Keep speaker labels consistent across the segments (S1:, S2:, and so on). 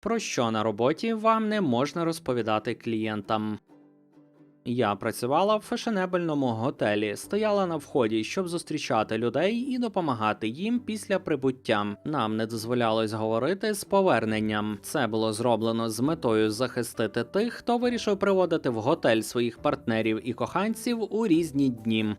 S1: Про що на роботі вам не можна розповідати клієнтам. Я працювала в фешенебельному готелі, стояла на вході, щоб зустрічати людей і допомагати їм після прибуття. Нам не дозволялось говорити з поверненням. Це було зроблено з метою захистити тих, хто вирішив приводити в готель своїх партнерів і коханців у різні дні.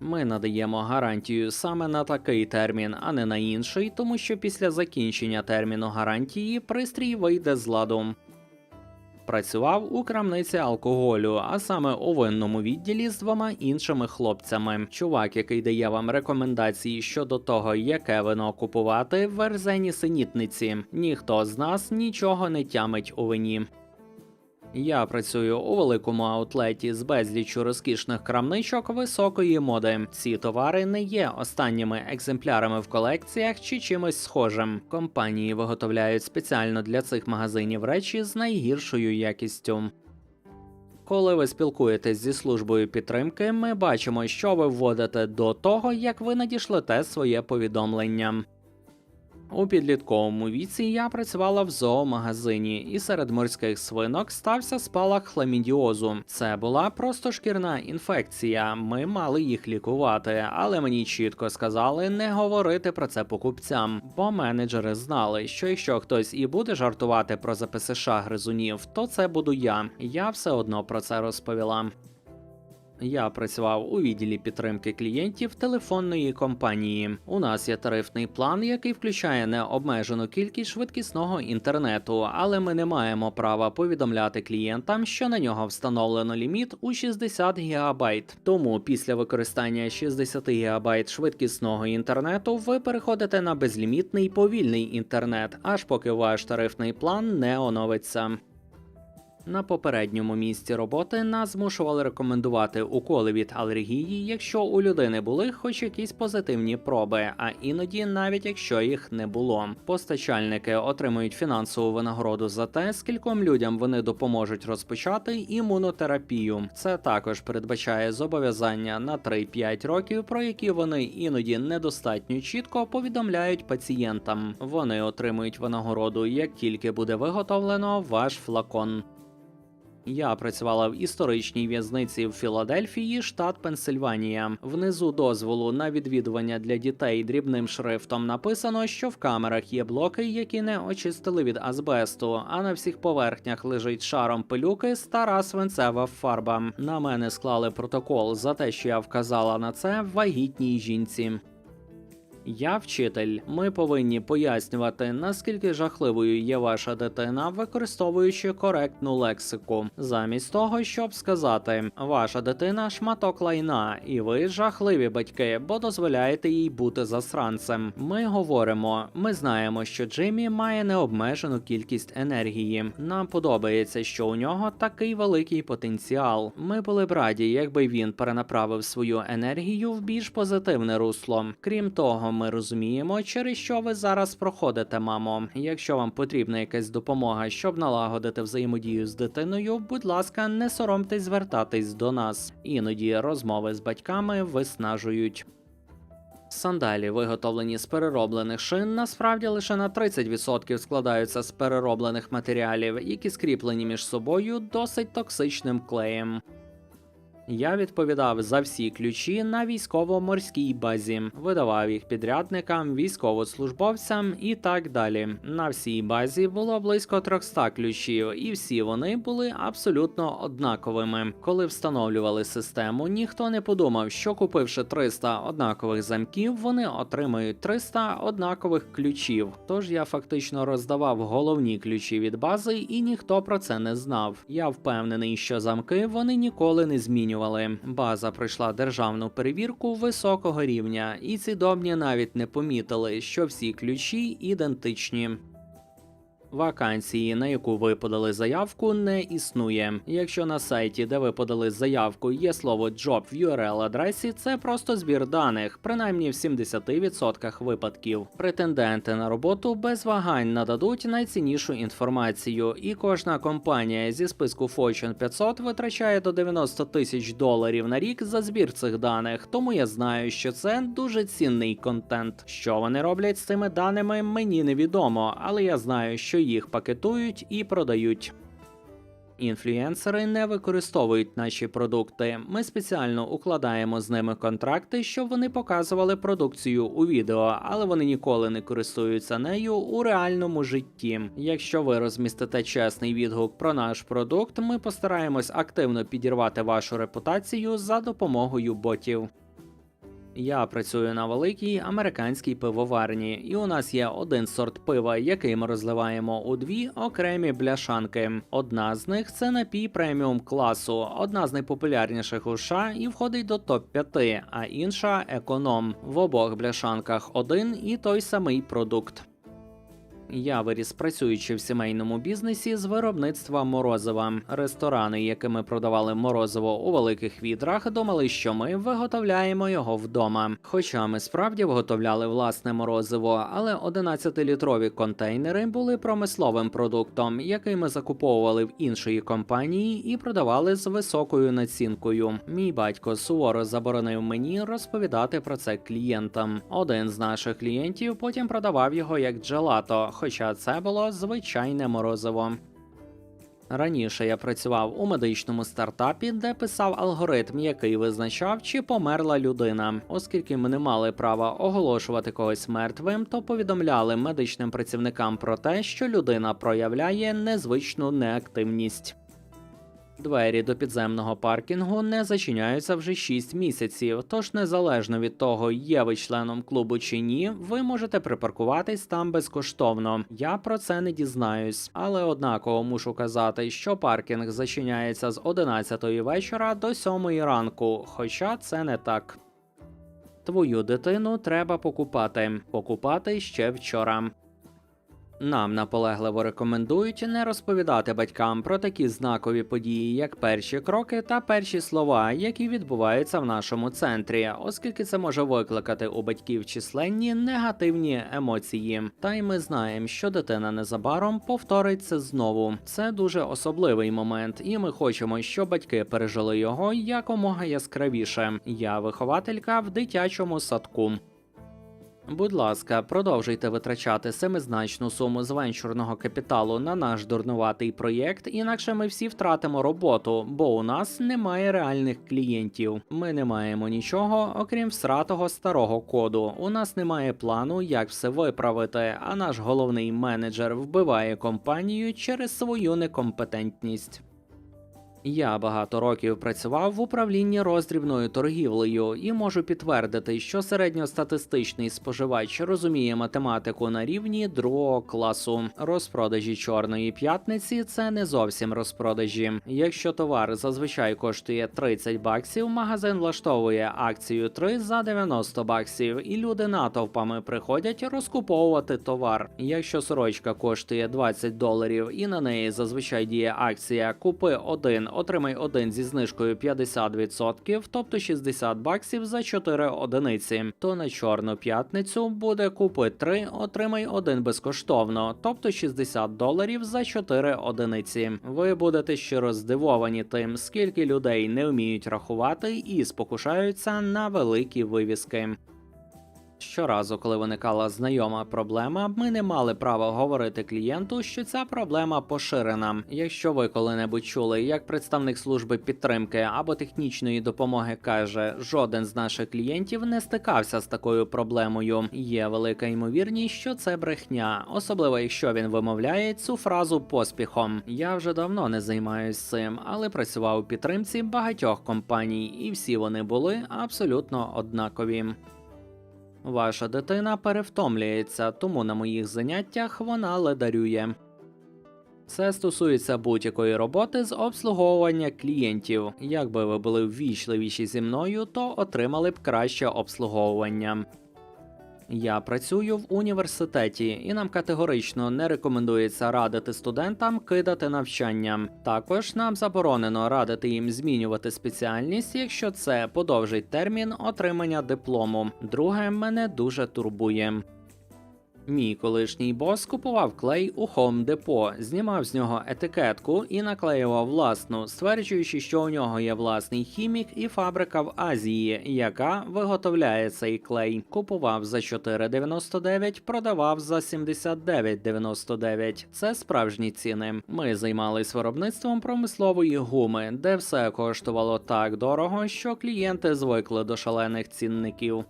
S1: Ми надаємо гарантію саме на такий термін, а не на інший, тому що після закінчення терміну гарантії пристрій вийде з ладу. Працював у крамниці алкоголю, а саме у винному відділі з двома іншими хлопцями. Чувак, який дає вам рекомендації щодо того, яке вино купувати, в верзені синітниці. Ніхто з нас нічого не тямить у вині. Я працюю у великому аутлеті з безліччю розкішних крамничок високої моди. Ці товари не є останніми екземплярами в колекціях чи чимось схожим. Компанії виготовляють спеціально для цих магазинів речі з найгіршою якістю. Коли ви спілкуєтесь зі службою підтримки, ми бачимо, що ви вводите до того, як ви надішлете своє повідомлення. У підлітковому віці я працювала в зоомагазині, і серед морських свинок стався спалах хламідіозу. Це була просто шкірна інфекція. Ми мали їх лікувати, але мені чітко сказали не говорити про це покупцям, бо менеджери знали, що якщо хтось і буде жартувати про ЗПСШ гризунів, то це буду я. Я все одно про це розповіла. Я працював у відділі підтримки клієнтів телефонної компанії. У нас є тарифний план, який включає необмежену кількість швидкісного інтернету, але ми не маємо права повідомляти клієнтам, що на нього встановлено ліміт у 60 ГБ. Тому після використання 60 ГБ швидкісного інтернету ви переходите на безлімітний повільний інтернет, аж поки ваш тарифний план не оновиться. На попередньому місці роботи нас змушували рекомендувати уколи від алергії, якщо у людини були хоч якісь позитивні проби, а іноді навіть якщо їх не було. Постачальники отримують фінансову винагороду за те, скільком людям вони допоможуть розпочати імунотерапію. Це також передбачає зобов'язання на 3-5 років, про які вони іноді недостатньо чітко повідомляють пацієнтам. Вони отримують винагороду, як тільки буде виготовлено ваш флакон. Я працювала в історичній в'язниці в Філадельфії, штат Пенсильванія. Внизу дозволу на відвідування для дітей дрібним шрифтом написано, що в камерах є блоки, які не очистили від азбесту, а на всіх поверхнях лежить шаром пилюки стара свинцева фарба. На мене склали протокол за те, що я вказала на це вагітній жінці. Я вчитель. Ми повинні пояснювати, наскільки жахливою є ваша дитина, використовуючи коректну лексику, замість того, щоб сказати, ваша дитина шматок лайна, і ви жахливі батьки, бо дозволяєте їй бути засранцем. Ми говоримо, ми знаємо, що Джиммі має необмежену кількість енергії. Нам подобається, що у нього такий великий потенціал. Ми були б раді, якби він перенаправив свою енергію в більш позитивне русло. Крім того, ми розуміємо, через що ви зараз проходите, мамо. Якщо вам потрібна якась допомога, щоб налагодити взаємодію з дитиною, будь ласка, не соромтесь звертатись до нас. Іноді розмови з батьками виснажують. Сандалі, виготовлені з перероблених шин, насправді лише на 30% складаються з перероблених матеріалів, які скріплені між собою досить токсичним клеєм. Я відповідав за всі ключі на військово-морській базі, видавав їх підрядникам, військовослужбовцям і так далі. На всій базі було близько 300 ключів, і всі вони були абсолютно однаковими. Коли встановлювали систему, ніхто не подумав, що купивши 300 однакових замків, вони отримають 300 однакових ключів. Тож я фактично роздавав головні ключі від бази, і ніхто про це не знав. Я впевнений, що замки вони ніколи не змінювали. База пройшла державну перевірку високого рівня, і ці домні навіть не помітили, що всі ключі ідентичні. Вакансії, на яку ви подали заявку, не існує. Якщо на сайті, де ви подали заявку, є слово «job» в URL адресі, це просто збір даних, принаймні в 70% випадків. Претенденти на роботу без вагань нададуть найціннішу інформацію, і кожна компанія зі списку Fortune 500 витрачає до 90 тисяч доларів на рік за збір цих даних. Тому я знаю, що це дуже цінний контент. Що вони роблять з цими даними, мені невідомо, але я знаю, що що їх пакетують і продають. Інфлюенсери не використовують наші продукти. Ми спеціально укладаємо з ними контракти, щоб вони показували продукцію у відео, але вони ніколи не користуються нею у реальному житті. Якщо ви розмістите чесний відгук про наш продукт, ми постараємось активно підірвати вашу репутацію за допомогою ботів. Я працюю на великій американській пивоварні, і у нас є один сорт пива, який ми розливаємо у дві окремі бляшанки. Одна з них це напій преміум класу, одна з найпопулярніших у США і входить до топ 5 а інша економ. В обох бляшанках один і той самий продукт. Я виріс працюючи в сімейному бізнесі з виробництва морозива. Ресторани, якими продавали морозиво у великих відрах, думали, що ми виготовляємо його вдома. Хоча ми справді виготовляли власне морозиво, але 11-літрові контейнери були промисловим продуктом, який ми закуповували в іншої компанії і продавали з високою націнкою. Мій батько суворо заборонив мені розповідати про це клієнтам. Один з наших клієнтів потім продавав його як джелато, хоча це було звичайне морозиво. Раніше я працював у медичному стартапі, де писав алгоритм, який визначав, чи померла людина. Оскільки ми не мали права оголошувати когось мертвим, то повідомляли медичним працівникам про те, що людина проявляє незвичну неактивність. Двері до підземного паркінгу не зачиняються вже 6 місяців, тож незалежно від того, є ви членом клубу чи ні, ви можете припаркуватись там безкоштовно. Я про це не дізнаюсь, але однаково мушу казати, що паркінг зачиняється з 11 вечора до 7 ранку, хоча це не так. Твою дитину треба покупати. Покупати ще вчора. Нам наполегливо рекомендують не розповідати батькам про такі знакові події, як перші кроки та перші слова, які відбуваються в нашому центрі, оскільки це може викликати у батьків численні негативні емоції. Та й ми знаємо, що дитина незабаром повторить це знову. Це дуже особливий момент, і ми хочемо, щоб батьки пережили його якомога яскравіше. Я вихователька в дитячому садку. Будь ласка, продовжуйте витрачати семизначну суму з венчурного капіталу на наш дурнуватий проєкт, інакше ми всі втратимо роботу, бо у нас немає реальних клієнтів. Ми не маємо нічого, окрім всратого старого коду. У нас немає плану, як все виправити. А наш головний менеджер вбиває компанію через свою некомпетентність. Я багато років працював в управлінні роздрібною торгівлею і можу підтвердити, що середньостатистичний споживач розуміє математику на рівні другого класу. Розпродажі чорної п'ятниці це не зовсім розпродажі. Якщо товар зазвичай коштує 30 баксів, магазин влаштовує акцію 3 за 90 баксів, і люди натовпами приходять розкуповувати товар. Якщо сорочка коштує 20 доларів і на неї зазвичай діє акція Купи один отримай один зі знижкою 50%, тобто 60 баксів за 4 одиниці. То на чорну п'ятницю буде купи 3, отримай один безкоштовно, тобто 60 доларів за 4 одиниці. Ви будете щиро здивовані тим, скільки людей не вміють рахувати і спокушаються на великі вивіски. Щоразу, коли виникала знайома проблема, ми не мали права говорити клієнту, що ця проблема поширена. Якщо ви коли-небудь чули, як представник служби підтримки або технічної допомоги каже, жоден з наших клієнтів не стикався з такою проблемою. Є велика ймовірність, що це брехня, особливо якщо він вимовляє цю фразу поспіхом. Я вже давно не займаюсь цим, але працював у підтримці багатьох компаній, і всі вони були абсолютно однакові. Ваша дитина перевтомлюється, тому на моїх заняттях вона ледарює. Це стосується будь-якої роботи з обслуговування клієнтів. Якби ви були ввічливіші зі мною, то отримали б краще обслуговування. Я працюю в університеті, і нам категорично не рекомендується радити студентам кидати навчання. Також нам заборонено радити їм змінювати спеціальність, якщо це подовжить термін отримання диплому. Друге мене дуже турбує. Мій колишній бос купував клей у Home Depot, знімав з нього етикетку і наклеював власну, стверджуючи, що у нього є власний хімік і фабрика в Азії, яка виготовляє цей клей. Купував за 4,99, продавав за 79,99. Це справжні ціни. Ми займались виробництвом промислової гуми, де все коштувало так дорого, що клієнти звикли до шалених цінників.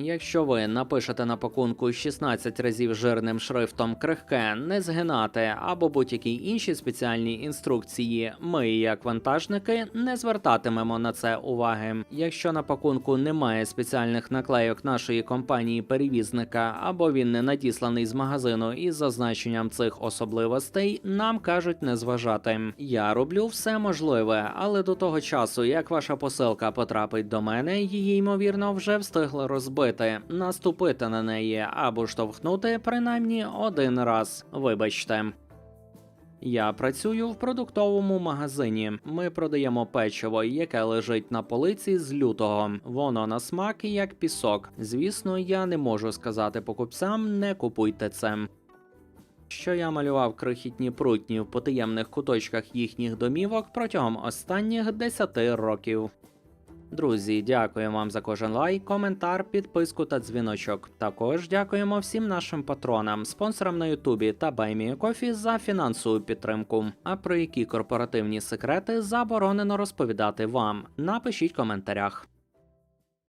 S1: Якщо ви напишете на пакунку 16 разів жирним шрифтом крихке, не згинати або будь-які інші спеціальні інструкції, ми, як вантажники, не звертатимемо на це уваги. Якщо на пакунку немає спеціальних наклейок нашої компанії перевізника або він не надісланий з магазину із зазначенням цих особливостей, нам кажуть не зважати. Я роблю все можливе, але до того часу, як ваша посилка потрапить до мене, її ймовірно вже встигли розбити, наступити на неї або штовхнути принаймні один раз. Вибачте. Я працюю в продуктовому магазині. Ми продаємо печиво, яке лежить на полиці з лютого. Воно на смак як пісок. Звісно, я не можу сказати покупцям, не купуйте це. Що я малював крихітні прутні в потаємних куточках їхніх домівок протягом останніх 10 років. Друзі, дякуємо вам за кожен лайк, коментар, підписку та дзвіночок. Також дякуємо всім нашим патронам, спонсорам на Ютубі та Баймієкофі за фінансову підтримку. А про які корпоративні секрети заборонено розповідати вам? Напишіть в коментарях.